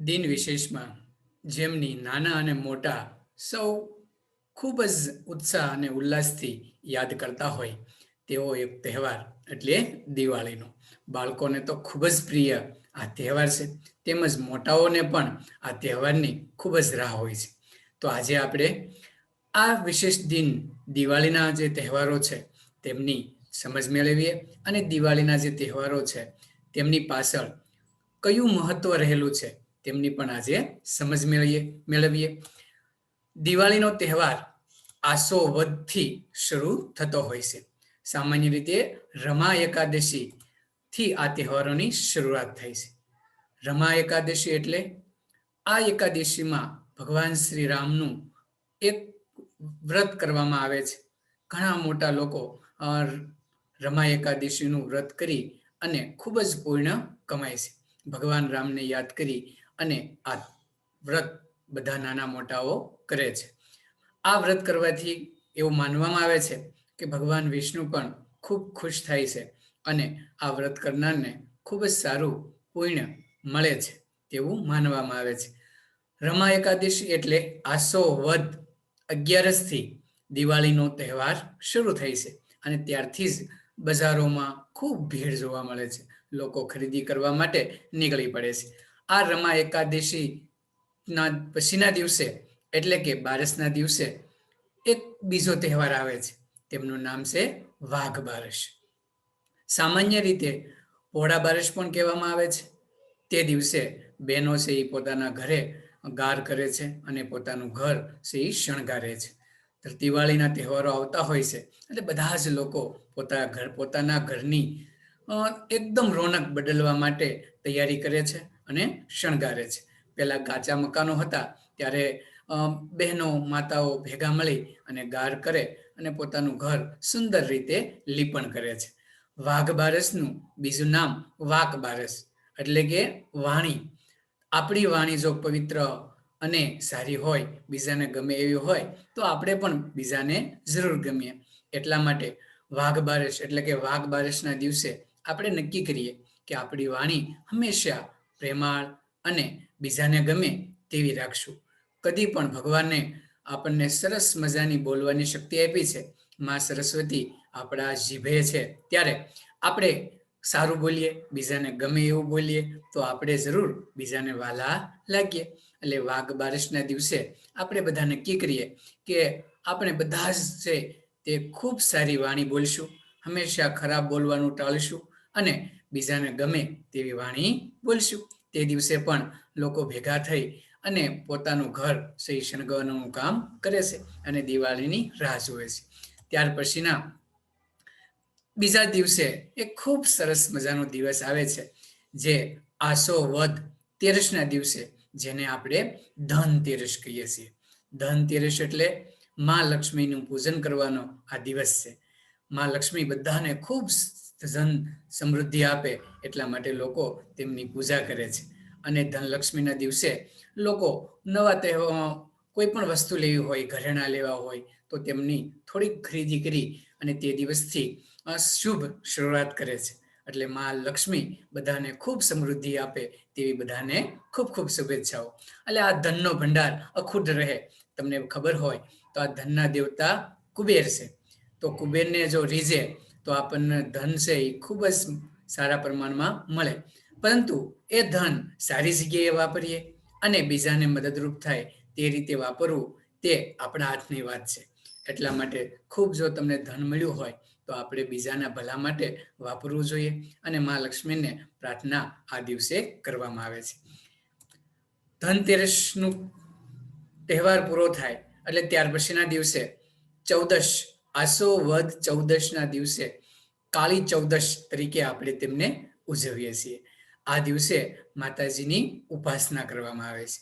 દિન વિશેષમાં જેમની નાના અને મોટા સૌ ખૂબ જ ઉત્સાહ અને ઉલ્લાસથી યાદ કરતા હોય તેવો એક તહેવાર એટલે દિવાળીનો. બાળકોને તો ખૂબ જ પ્રિય આ તહેવાર છે. તેમજ મોટાઓને પણ આ તહેવારની ખૂબ જ રાહ હોય છે. તો આજે આપણે આ વિશેષ દિન દિવાળીના જે તહેવારો છે, તેમની સમજ મેળવીએ અને દિવાળીના જે તહેવારો છે, તેમની પાછળ કયું મહત્વ રહેલું છે તેમની પણ આજે સમજ મેળવીએ મેળવીએ. દિવાળીનો તહેવાર આસો વધથી શરૂ થતો હોય છે. સામાન્ય રીતે રમા એકાદશી થી આ તહેવારોની શરૂઆત થાય છે. રમા એકાદશી એટલે આ એકાદશીમાં ભગવાન શ્રી રામનું એક વ્રત કરવામાં આવે છે. ઘણા મોટા લોકો રમા એકાદશીનું વ્રત કરી અને ખૂબ જ પૂર્ણ કમાય છે. ભગવાન રામને યાદ કરી અને આ વ્રત બધા નાના મોટાઓ કરે છે. આ વ્રત કરવાથી એવું માનવામાં આવે છે કે ભગવાન વિષ્ણુ પણ ખૂબ ખુશ થાય છે અને આ વ્રત કરનારને ખૂબ જ સારું પુણ્ય મળે છે તેવું માનવામાં આવે છે. રમા એકાદશી એટલે આસો વધ અગિયારસથી દિવાળીનો તહેવાર શરૂ થાય છે અને ત્યારથી જ બજારોમાં ખૂબ ભીડ જોવા મળે છે. લોકો ખરીદી કરવા માટે નીકળી પડે છે. આ રમા એકાદશી ના પછીના દિવસે, એટલે કે બારસના દિવસે, એક બીજો તહેવાર આવે છે. તેમનું નામ છે વાઘ બારસ. સામાન્ય રીતે પોળા બારસ પણ કહેવામાં આવે છે. તે દિવસે બહેનો છે એ પોતાના ઘરે ગાર કરે છે અને પોતાનું ઘર છે એ શણગારે છે. દિવાળીના તહેવારો આવતા હોય છે. એટલે બધા જ લોકો પોતાના ઘર, પોતાના ઘરની એકદમ રોનક બદલવા માટે તૈયારી કરે છે. અને શણગારે છે. પેલા કાચા મકાનો હતા, ત્યારે બહેનો, માતાઓ ભેગા મળી અને ગાર કરે અને પોતાનું ઘર સુંદર રીતે લીપણ કરે છે. વાઘ બારસનું બીજું નામ વાક બારસ, એટલે કે વાણી. આપણી વાણી જો પવિત્ર અને સારી હોય, બીજાને ગમે એવી હોય, તો આપણે પણ બીજાને જરૂર ગમીએ. એટલા માટે વાઘ બારસ, એટલે કે વાઘ બારસના દિવસે આપણે નક્કી કરીએ કે આપણી વાણી હંમેશા પ્રેમાળ અને બીજાને ગમે તેવી રાખશું. કદી પણ ભગવાને આપણને સરસ મજાની બોલવાની શક્તિ આપી છે. માં સરસ્વતી આપણા જીભે છે. ત્યારે આપણે સારું બોલીએ, બીજાને ગમે એવું બોલીએ, તો આપણે જરૂર બીજાને વાલા લાગીએ. એટલે વાઘ બારસના દિવસે આપણે બધા નક્કી કરીએ કે આપણે બધા જ છે તે ખૂબ સારી વાણી બોલશું. હંમેશા ખરાબ બોલવાનું ટાળશું અને બીજાને ગમે તેવી વાણી બોલશું. તે દિવસે પણ લોકો ભેગા થઈ અને પોતાનું ઘર સહી શણગારવાનું કામ કરે છે અને દિવાળીની રાહ જોવે છે. ત્યાર પછીના બીજા દિવસે એક ખૂબ સરસ મજાનો દિવસ આવે છે, જે આસો વધ તેરસના દિવસે, જેને આપણે ધનતેરસ કહીએ છીએ. ધનતેરસ એટલે માં લક્ષ્મીનું પૂજન કરવાનો આ દિવસ છે. માં લક્ષ્મી બધાને ખૂબ ધન સમૃદ્ધિ આપે એટલા માટે લોકો તેમની પૂજા કરે છે. અને ધનલક્ષ્મીના દિવસે લોકો નવા તહેવાર કોઈ પણ વસ્તુ લેવી હોય, ઘરેણા લેવા હોય, તો તેમની થોડીક ખરીદી કરી અને તે દિવસથી શુભ શરૂઆત કરે છે. એટલે માં લક્ષ્મી બધાને ખૂબ સમૃદ્ધિ આપે તેવી બધાને ખૂબ ખૂબ શુભેચ્છાઓ. એટલે આ ધનનો ભંડાર અખૂટ રહે. તમને ખબર હોય તો આ ધનના દેવતા કુબેર છે. તો કુબેરને જો રીઝે તો આપણને ધન છે એ ખૂબ જ સારા પ્રમાણમાં મળે. પરંતુ એ ધન સારી જગ્યાએ વાપરીએ અને બીજાને મદદરૂપ થાય તે રીતે વાપરવું તે આપણા હાથની વાત છે. એટલા માટે ખૂબ જો તમને ધન મળ્યું હોય તો આપણે બીજાના ભલા માટે વાપરવું જોઈએ અને મા લક્ષ્મીને પ્રાર્થના આ દિવસે કરવામાં આવે છે. ધનતેરસનું તહેવાર પૂરો થાય એટલે ત્યાર પછીના દિવસે ચૌદશ આસો વધ ચૌદશના દિવસે કાળી ચૌદશ તરીકે આપણે તેમને ઉજવીએ છીએ. આ દિવસે માતાજીની ઉપાસના કરવામાં આવે છે.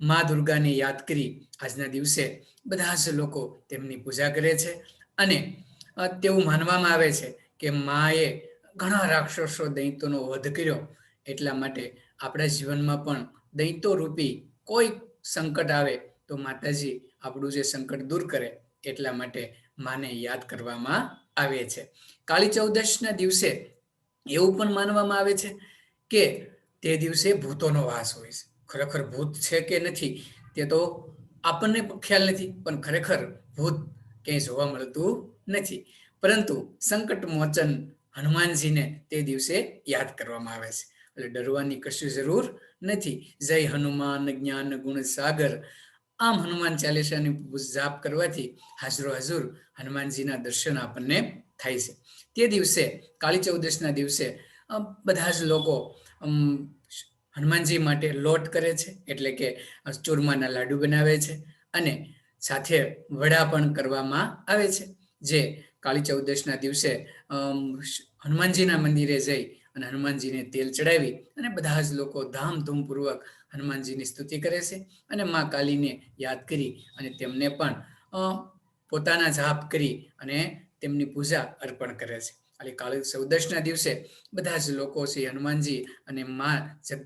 મા દુર્ગાને યાદ કરી આજના દિવસે બધા જ લોકો તેમની પૂજા કરે છે અને તેવું માનવામાં આવે છે કે માએ ઘણા રાક્ષસો દૈત્યોનો વધ કર્યો એટલા માટે આપણા જીવનમાં પણ દૈતો રૂપી કોઈ સંકટ આવે તો માતાજી આપણું જે સંકટ દૂર કરે એટલા માટે માને યાદ કરવામાં આવે છે. કાળી ચૌદશના દિવસે એવું પણ માનવામાં આવે છે કે તે દિવસે ભૂતોનો વાસ હોય છે. ખરેખર ભૂત છે કે નથી તે તો આપણને ખ્યાલ નથી, પણ ખરેખર ભૂત ક્યાંય જોવા મળતું નથી. પરંતુ સંકટ મોચન હનુમાનજીને તે દિવસે યાદ કરવામાં આવે છે. એટલે ડરવાની કશું જરૂર નથી. જય હનુમાન જ્ઞાન ગુણ સાગર આમ હનુમાન ચાલીસાની જાપ કરવાથી હાજરો હાજર હનુમાનજીના દર્શન આપણને થાય છે. તે દિવસે, કાળી ચૌદશના દિવસે બધા જ લોકો હનુમાનજી માટે લોટ કરે છે, એટલે કે ચૂરમાના લાડુ બનાવે છે અને સાથે વડા પણ કરવામાં આવે છે. જે કાળી ચૌદશના દિવસે હનુમાનજીના મંદિરે જઈ અને હનુમાનજીને તેલ ચડાવી અને બધા જ લોકો ધામધૂમપૂર્વક હનુમાનજીની સ્તુતિ કરે છે અને મા કાલીને યાદ કરી અને તેમને પણ પોતાના જાપ કરી અને તેમની પૂજા અર્પણ કરે છે. એટલે કાળી ચૌદશના દિવસે બધા જ લોકો શ્રી હનુમાનજી અને મા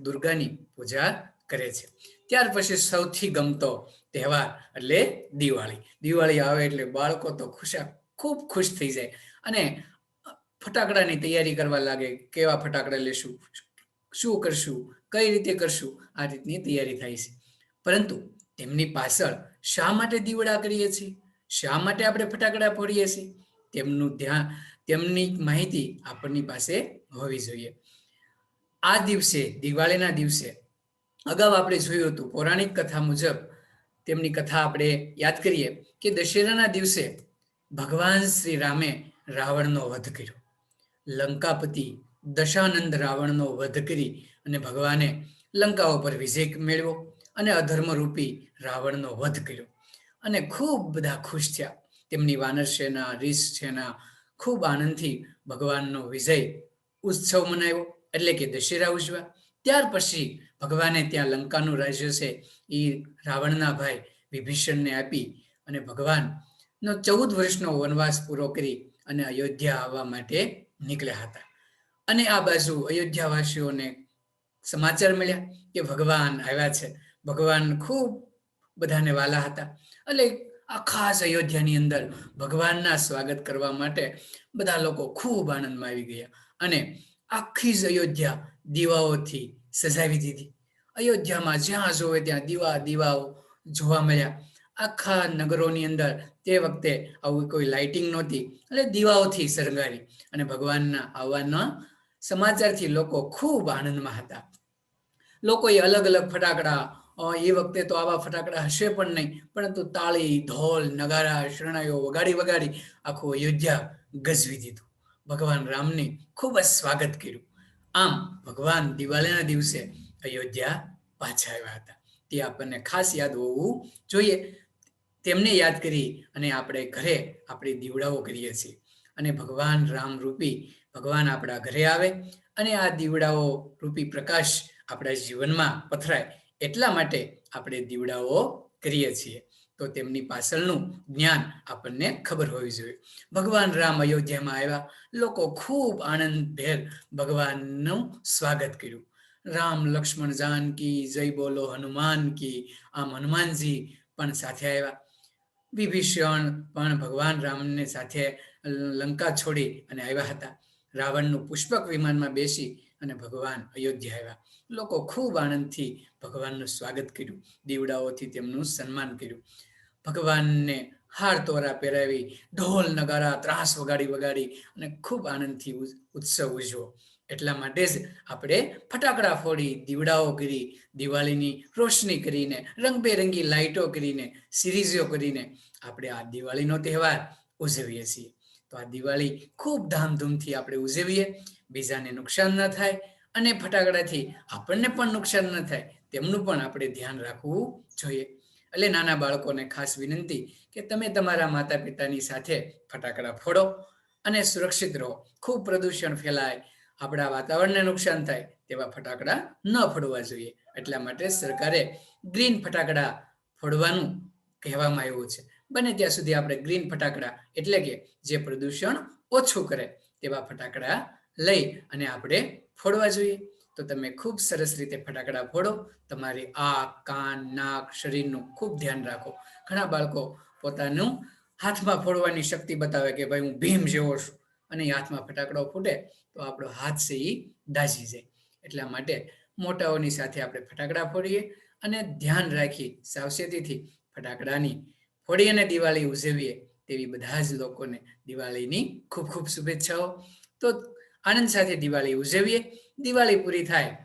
દુર્ગાની પૂજા કરે છે. ત્યાર પછી સૌથી ગમતો તહેવાર એટલે દિવાળી. દિવાળી આવે એટલે બાળકો તો ખુશા, ખૂબ ખુશ થઈ જાય. અને ફટાકડાની તૈયારી કરવા લાગે, કેવા ફટાકડા લેશું, શું કરશું કઈ રીતે કરશું? આ રીતની તૈયારી થાય છે. પરંતુ તેમની પાછળ શા માટે દીવડા કરીએ છીએ? શા માટે આપણે ફટાકડા ફોડીએ છીએ? તેમનું ધ્યાન, તેમની માહિતી આપણની પાસે હોવી જોઈએ. આ દિવસે, દિવાળીના દિવસે અગાઉ આપણે જોયું હતું, પૌરાણિક કથા મુજબ તેમની કથા આપણે યાદ કરીએ કે દશેરાના દિવસે ભગવાન શ્રી રામે રાવણનો વધ કર્યો. લંકાપતિ દશાનંદ રાવણનો વધ કરી અને ભગવાને લંકા ઉપર વિજય મેળવ્યો અને અધર્મરૂપી રાવણનો વધ કર્યો. અને ખૂબ બધા ખુશ થયા. તેમની વાનર સેના, રીસ સેના ખૂબ આનંદથી ભગવાનનો વિજય ઉત્સવ મનાવ્યો, એટલે કે દશેરા ઉજવા ત્યાર પછી ભગવાને ત્યાં લંકાનું રાજ્ય છે એ રાવણના ભાઈ વિભીષણને આપી અને ભગવાનનો ચૌદ વર્ષનો વનવાસ પૂરો કરી અને અયોધ્યા આવવા માટે નીકળ્યા હતા. અને આ બાજુ અયોધ્યાવાસીઓને સમાચાર મળ્યા કે ભગવાન આવ્યા છે. ભગવાન ખૂબ બધાને વાલા હતા. એટલે આખા અયોધ્યાની અંદર ભગવાનના સ્વાગત કરવા માટે બધા લોકો ખૂબ આનંદમાં આવી ગયા અને આખી જ અયોધ્યા દીવાઓથી સજાવી દીધી. અયોધ્યામાં જ્યાં જોવે ત્યાં દીવા દીવાઓ જોવા મળ્યા. આખા નગરોની અંદર તે વખતે આવું કોઈ લાઇટિંગ નહોતી. એટલે દીવાઓથી શણગારી અને ભગવાનના આવવાના સમાચારથી લોકો ખૂબ આનંદમાં હતા. લોકોએ અલગ અલગ ફટાકડા એ વખતે તો આવા ફટાકડા હશે પણ નહીં, પરંતુ તાળી, ઢોલ, નગારા, શરણાઈઓ વગાડી વગાડી આખું અયોધ્યા ગજવી દીધું. ભગવાન રામને ખૂબ જ સ્વાગત કર્યું. આમ ભગવાન દિવાળીના દિવસે અયોધ્યા પાછા આવ્યા હતા. તે આપણને ખાસ યાદ હોવું જોઈએ. તેમને યાદ કરી અને આપણે ઘરે આપણી દીવડાઓ કરીએ છીએ. અને ભગવાન રામ રૂપી ભગવાન આપણા ઘરે આવે અને આ દીવડાઓ રૂપી પ્રકાશ આપણા જીવનમાં પથરાય એટલા માટે આપણે દીવડાઓ કરીએ છીએ. તો તેમની પાછળનું જ્ઞાન આપણને ખબર હોવી જોઈએ. ભગવાન રામ અયોધ્યામાં આવ્યા. લોકો ખૂબ આનંદભેર ભગવાનનું સ્વાગત કર્યું. રામ લક્ષ્મણ જાનકી જય બોલો હનુમાન કી, આમ હનુમાનજી પણ સાથે આવ્યા. વિભીષણ પણ ભગવાન રામને સાથે લંકા છોડી અને આવ્યા હતા. રાવણનું પુષ્પક વિમાનમાં બેસી અને ભગવાન અયોધ્યા આવ્યા. લોકો ખૂબ આનંદથી ભગવાનનું સ્વાગત કર્યું. દીવડાઓથી તેમનું સન્માન કર્યું. ભગવાનને હાર તોરા પહેરાવી, ઢોલ, નગારા, ત્રાસ વગાડી વગાડી અને ખૂબ આનંદથી ઉત્સવ ઉજવો એટલા માટે જ આપણે ફટાકડા ફોડી, દીવડાઓ કરી, દિવાળીની રોશની કરીને, રંગબેરંગી લાઇટો કરીને, સિરીઝો કરીને આપણે આ દિવાળીનો તહેવાર ઉજવીએ છીએ. તો આ દિવાળી ખૂબ ધામધૂમથી આપણે ઉજવીએ, બીજાને નુકસાન ન થાય અને ફટાકડાથી આપણને પણ નુકસાન ન થાય, તેમનું પણ આપણે ધ્યાન રાખવું જોઈએ. એટલે નાના બાળકોને ખાસ વિનંતી કે તમે તમારા માતા પિતાની સાથે ફટાકડા ફોડો અને સુરક્ષિત રહો. ખૂબ પ્રદૂષણ ફેલાય, આપણા વાતાવરણને નુકસાન થાય તેવા ફટાકડા ન ફોડવા જોઈએ. એટલા માટે સરકારે ગ્રીન ફટાકડા ફોડવાનું કહેવામાં આવ્યું છે. બને ત્યાં સુધી આપણે ગ્રીન ફટાકડા એટલે કે જે પ્રદૂષણ ઓછું કરે તેવા ફટાકડા લઈ અને આપણે ફોડવા જોઈએ. તો તમે ખૂબ સરસ રીતે ફટાકડા ફોડો. તમારી આંખ, કાન, નાક, શરીરનું ખૂબ ધ્યાન રાખો. ઘણા બાળકો પોતાનું હાથમાં ફોડવાની શક્તિ બતાવે કે ભાઈ હું ભીમ જેવો છું અને હાથમાં ફટાકડો ફૂટે તો આપણો હાથ છે એ દાઝી જાય. એટલા માટે મોટાઓની સાથે આપણે ફટાકડા ફોડીએ અને ધ્યાન રાખી સાવચેતીથી ફટાકડાની ફોડી અને દિવાળી ઉજવીએ તેવી બધા જ લોકોને દિવાળીની ખૂબ ખૂબ શુભેચ્છાઓ. તો આનંદ સાથે દિવાળી ઉજવીએ. દિવાળી પૂરી થાય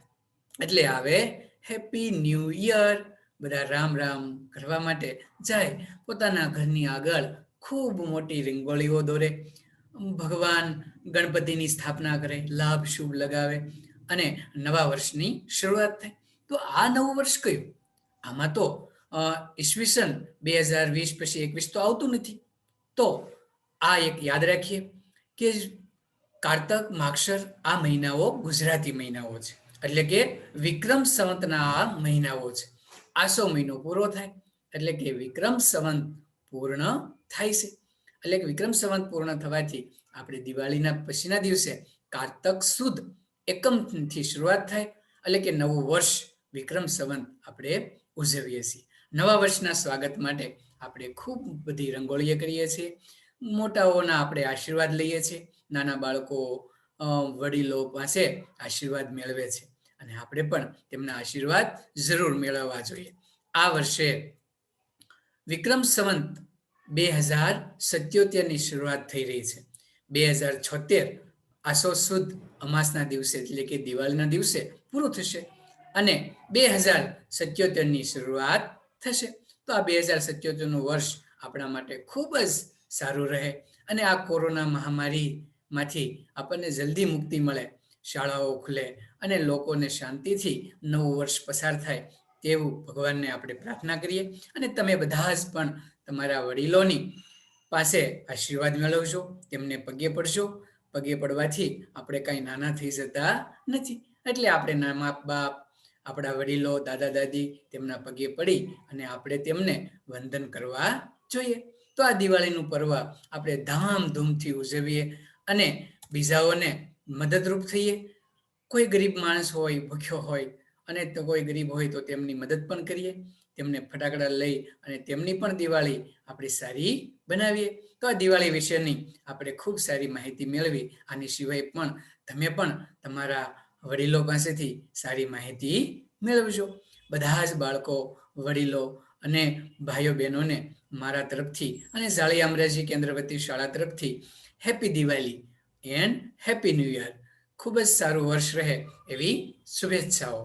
એટલે આવે હેપી ન્યૂ યર બધા રામ રામ કરવા માટે જાય. પોતાના ઘરની આગળ ખૂબ મોટી રંગોળીઓ દોરે. ભગવાન ગણપતિની સ્થાપના કરે, લાભ શુભ લગાવે અને નવા વર્ષની શરૂઆત થાય. તો આ નવું વર્ષ કયું? આમાં તો ઈસવીસન બે હજાર વીસ પછી એકવીસ તો આવતું નથી. તો આ એક યાદ રાખીએ કે કારતક માક્ષર આ મહિનાઓ ગુજરાતી મહિનાઓ છે. એટલે કે વિક્રમ સંવતના આ મહિનાઓ છે. આસો મહિનો પૂરો થાય. એટલે કે વિક્રમ સંવંત પૂર્ણ થાય છે. એટલે કે વિક્રમ સંવંત પૂર્ણ થવાથી આપણે દિવાળીના પછીના દિવસે કારતક સુદ એકમથી શરૂઆત થાય. એટલે કે નવું વર્ષ વિક્રમ સંવંત આપણે ઉજવીએ છીએ. નવા વર્ષના સ્વાગત માટે આપણે ખૂબ બધી રંગોળીઓ કરીએ છીએ. મોટાઓના આપણે આશીર્વાદ લઈએ છીએ. નાના બાળકો વડીલો પાસે આશીર્વાદ મેળવે છે. અને આપણે પણ તેમના આશીર્વાદ જરૂર મેળવવા જોઈએ. આ વર્ષે વિક્રમ સંવંત બે હજાર સત્યોતેરની શરૂઆત થઈ રહી છે. બે હજાર છોતેર આસો સુદ અમાસના દિવસે એટલે કે દિવાળીના દિવસે પૂરું થશે. અને બે હજાર સત્યોતેરની શરૂઆત થશે. તો આ બે હજાર સત્યોતેરનું વર્ષ આપણા માટે ખૂબ જ સારું રહે અને આ કોરોના મહામારીમાંથી આપણને જલ્દી મુક્તિ મળે, શાળાઓ ખુલે અને લોકોને શાંતિથી નવું વર્ષ પસાર થાય તેવું ભગવાનને આપણે પ્રાર્થના કરીએ. અને તમે બધા જ પણ તમારા વડીલોની પાસે આશીર્વાદ મેળવશો તેમને પગે પડશો પગે પડવાથી આપણે કાંઈ નાના થઈ જતા નથી. એટલે આપણે મા બાપ આપણા વડીલો, દાદા, દાદી તેમના પગે પડી અને આપણે તેમને વંદન કરવા જોઈએ. તો આ દિવાળીનું પર્વ આપણે ધામધૂમથી ઉજવીએ અને બીજાઓને મદદરૂપ થઈએ. કોઈ ગરીબ માણસ હોય, ભૂખ્યો હોય અને તો કોઈ ગરીબ હોય તો તેમની મદદ પણ કરીએ. તેમને ફટાકડા લઈ અને તેમની પણ દિવાળી આપણે સારી બનાવીએ. તો આ દિવાળી વિશેની આપણે ખૂબ સારી માહિતી મેળવી. આની સિવાય પણ તમે પણ તમારા વડીલો પાસેથી સારી માહિતી મેળવજો. બધા જ બાળકો, વડીલો અને ભાઈઓ બહેનોને મારા તરફથી અને જાળી અમરાજી કેન્દ્રવતી શાળા તરફથી happy Diwali and happy new year ખૂબ જ સારું વર્ષ રહે એવી શુભેચ્છાઓ.